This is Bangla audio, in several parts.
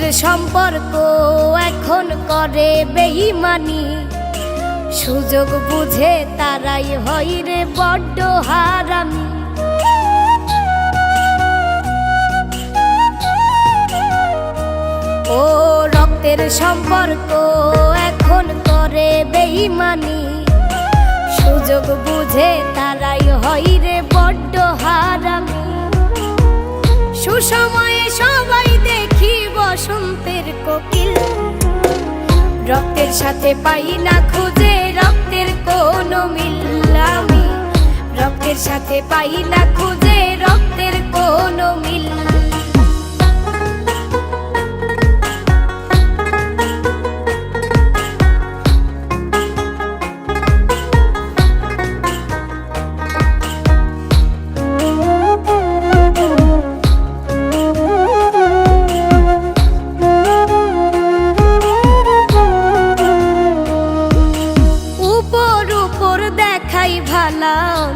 আমাদের সম্পর্ক এখন করে বেইমানি সুযোগ বুঝে তারাই হইরে রে বড্ড হারামি। ও রক্তের সম্পর্ক এখন করে বেইমানি সুযোগ বুঝে রক্তের সাথে পাই না খুঁজে, রক্তের কোনো মিল আমি। রক্তের সাথে পাই না খুঁজে, রক্তের কোনো মিল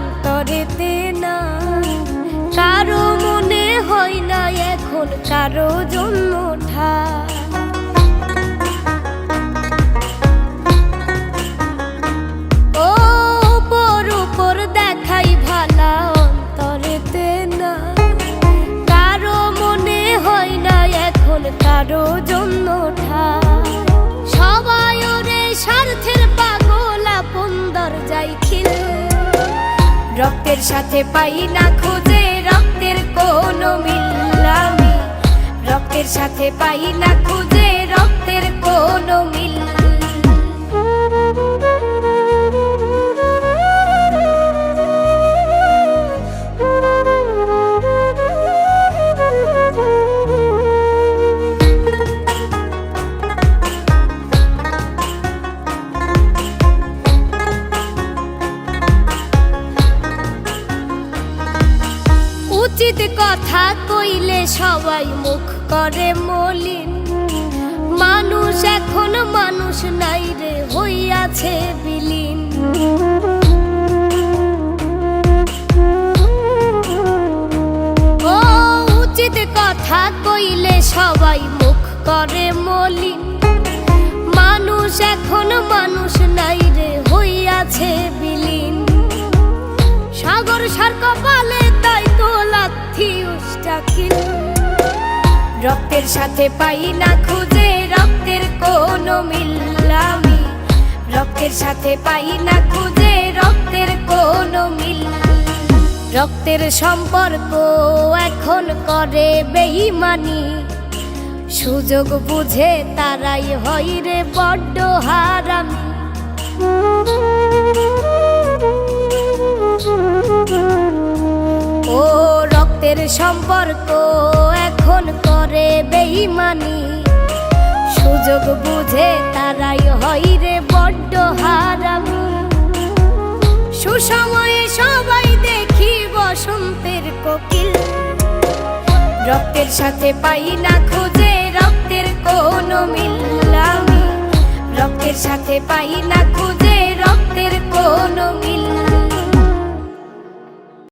অন্তরেতে না। কারও মনে হয় না এখন ও উপর উপর দেখাই না। কারও মনে হয় না এখন কারও জন্মঠা রক্তের সাথে পাই না খুঁজে রক্তের কোনো মিল রক্তের সাথে পাই না খুঁজে উচিত কথা কইলে সবাই মুখ করে মলিন। মানুষ এখন মানুষ নাই রে, হইয়াছে বিলীন। উচিত কথা কইলে সবাই মুখ করে মলিন। মানুষ এখন মানুষ নাই রে, হইয়াছে বিলীন। সাগর সার কপালে রক্তের সাথে পাই না খুঁজে, রক্তের কোনো মিল আমি। রক্তের সাথে পাই না খুঁজে, রক্তের কোনো মিল। রক্তের সম্পর্ক এখন করে বেইমানি। সুযোগ বুঝে তারাই হয় রে বড্ড হারামি। রক্তের সম্পর্ক এখন করে বেইমানি। সুযোগ বুঝে তারাই হয় রে বড্ড হারামি। সুসময়ে সবাই দেখি বসন্তের কোকিল। রক্তের সাথে পাই না খুঁজে, রক্তের কোনো মিল আমি। রক্তের সাথে পাই না খুঁজে, রক্তের কোনো মিল